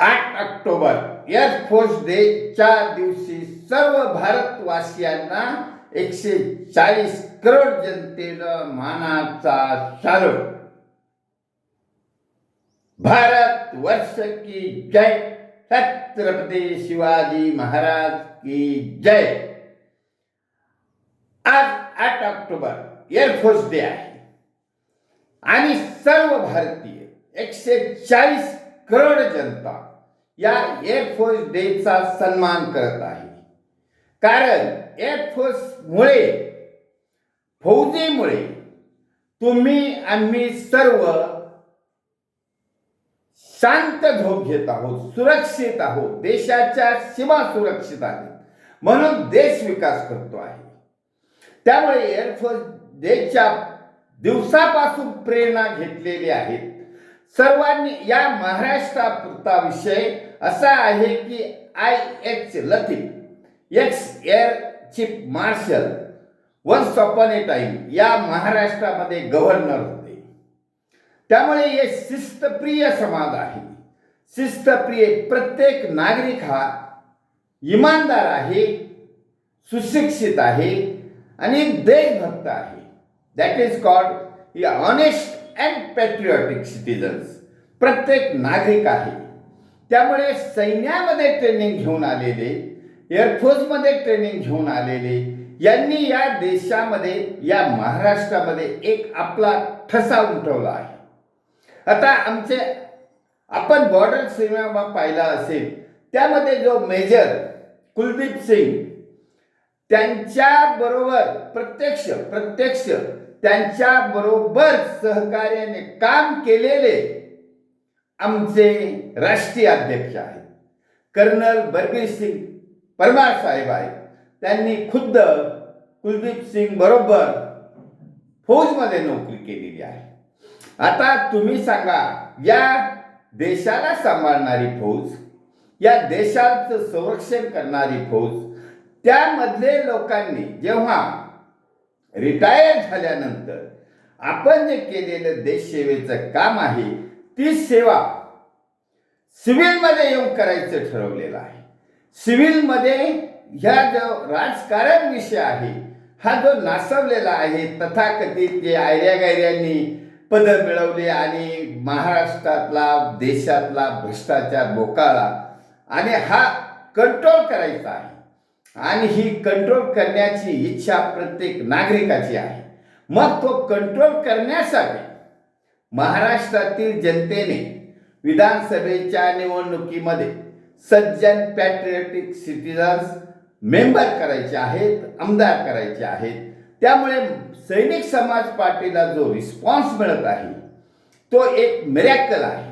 आठ October. Air force डेच्या दिवशी सर्व भारतवासियांना एकशे चाळीस करोड जनतेनं मानाचा शालू भारत वर्ष की जय. छत्रपती शिवाजी महाराज की जय. आज आठ ऑक्टोबर एअरफोर्स डे आहे. आणि सर्व भारतीय एकशे चाळीस करोड जनता या एअरफोर्स डेचा सन्मान करत आहे. कारण एअरफोर्समुळे फौजीमुळे तुम्ही आम्ही सर्व शांत झोप घेत आहोत सुरक्षित आहोत देशाच्या सीमा सुरक्षित आहेत म्हणून देश विकास करतो आहे. त्यामुळे एअरफोर्स डेच्या दिवसापासून प्रेरणा घेतलेली आहेत सर्वांनी या महाराष्ट्रापुरता विषय असा आहे की I H Latif ex air chief marshal once upon a time या महाराष्ट्रामध्ये गव्हर्नर होते. त्यामुळे हे शिस्तप्रिय समाज आहे. शिस्तप्रिय प्रत्येक नागरिक हा इमानदार आहे सुशिक्षित आहे आणि देशभक्त आहे. That is called honest and patriotic citizens प्रत्येक नागरिक आहे. त्यामुळे सैन्यामध्ये ट्रेनिंग घेऊन आलेले एअरफोर्समध्ये ट्रेनिंग घेऊन आलेले यांनी या देशामध्ये या महाराष्ट्रामध्ये एक आपला ठसा उमटवला आहे. आता आमचे आपण बॉर्डर सिनेमा पाहिला असेल त्यामध्ये जो मेजर कुलदीप सिंग त्यांच्या बरोबर प्रत्यक्ष प्रत्यक्ष त्यांच्या बरोबर सहकार्याने काम केलेले आमचे राष्ट्रीय अध्यक्ष आहेत. कर्नल बरबीर सिंग परमार साहेब आहेत. त्यांनी खुद्द कुलदीप सिंग बरोबर फौजमध्ये नोकरी केलेली आहे. आता तुम्ही सांगा या देशाला सांभाळणारी फौज या देशाचं संरक्षण करणारी फौज त्यामधले लोकांनी जेव्हा रिटायर झाल्यानंतर आपण जे केलेलं देशसेवेचं काम आहे ती सेवा सिव्हिलमध्ये येऊन करायचं ठरवलेलं आहे. सिव्हिलमध्ये ह्या जो राजकारण विषय आहे हा जो नासवलेला आहे तथाकथित जे आयऱ्या गायऱ्यांनी पद मिळवली आणि महाराष्ट्रातला देशातला भ्रष्टाचार बोकाळा आणि हा कंट्रोल करायचा आहे. आणि ही कंट्रोल करण्याची इच्छा प्रत्येक नागरिकाची आहे. मग तो कंट्रोल करण्यासाठी महाराष्ट्रातील जनतेने विधानसभेच्या निवडणुकीमध्ये सज्जन पॅट्रियटिक सिटीजन्स मेंबर करायचे आहेत आमदार करायचे आहेत. त्यामुळे सैनिक समाज पार्टीला जो रिस्पॉन्स मिळत आहे तो एक मिरॅकल आहे.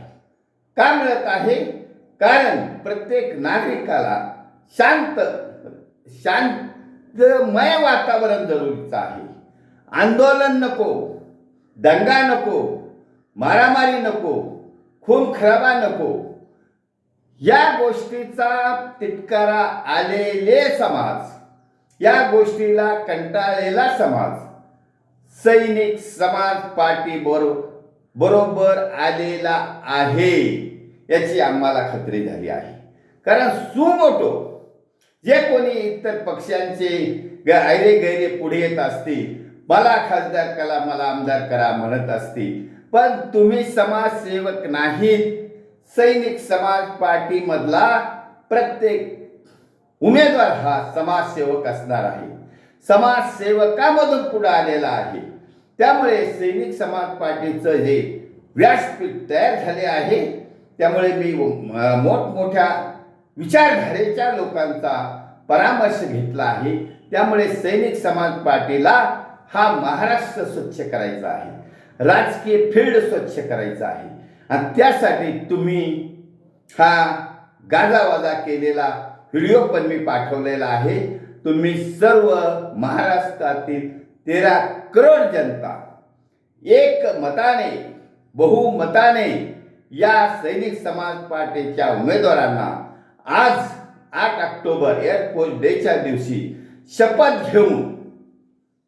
का मिळत आहे? कारण प्रत्येक नागरिकाला शांत शांतमय वातावरण जरुरीचं आहे. आंदोलन नको दंगा नको मारामारी नको खून खराबा नको. या गोष्टीचा तिटकारा आलेले समाज या गोष्टीला कंटाळलेला समाज सैनिक समाज पार्टी बरो बरोबर आलेला आहे याची आम्हाला खात्री झाली आहे. कारण सुमोटो जे कोणी इतर पक्षांचे गैरे गैरे पुढे येत असतील मला खासदार करा मला आमदार करा म्हणत असतील पण तुम्ही समाजसेवक नाहीत. सैनिक समाज पार्टीमधला प्रत्येक उमेदवार हा समाजसेवक असणार आहे. समाजसेवकामधून पुढे आलेला आहे. त्यामुळे सैनिक समाज पार्टीचं जे व्यासपीठ तयार झाले आहे. त्यामुळे मी मोठमोठ्या विचारधारेच्या लोकांचा परामर्श घेतला आहे. त्यामुळे सैनिक समाज पार्टीला हा महाराष्ट्र स्वच्छ करायचा आहे. राजकीय फील्ड स्वच्छ करायचा आहे. आणि त्यासाठी तुम्ही हा गाजावाजा केलेला व्हिडिओ पण मी पाठवलेला आहे. तुम्ही सर्व महाराष्ट्रातील तेरा करोड जनता एक मताने बहुमताने या सैनिक समाज पार्टीच्या उमेदवारांना आज आठ ऑक्टोबर एअरफोर्स डेच्या दिवशी शपथ घेऊन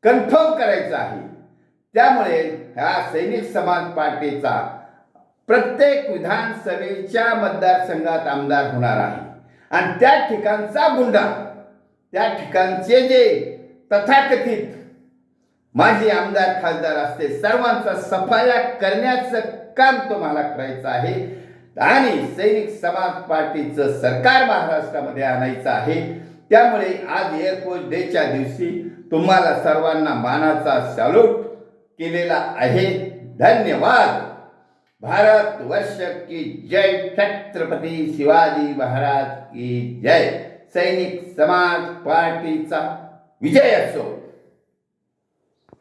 कन्फर्म करायचं आहे. त्यामुळे ह्या सैनिक समाज पार्टीचा प्रत्येक विधानसभेच्या मतदारसंघात आमदार होणार आहे. आणि त्या ठिकाणचा गुंडा त्या ठिकाणचे जे तथाकथित माझे आमदार खासदार असते सर्वांचा सफाया करण्याचं काम तुम्हाला करायचं आहे. आणि सैनिक समाज पार्टीचं सरकार महाराष्ट्रामध्ये आणायचं आहे. त्यामुळे आज एअरफोर्स डेच्या दिवशी तुम्हाला सर्वांना मानाचा सॅल्यूट केलेला आहे. धन्यवाद. भारत वर्ष की जय. छत्रपती शिवाजी महाराज की जय. सैनिक समाज पार्टीचा विजय असो.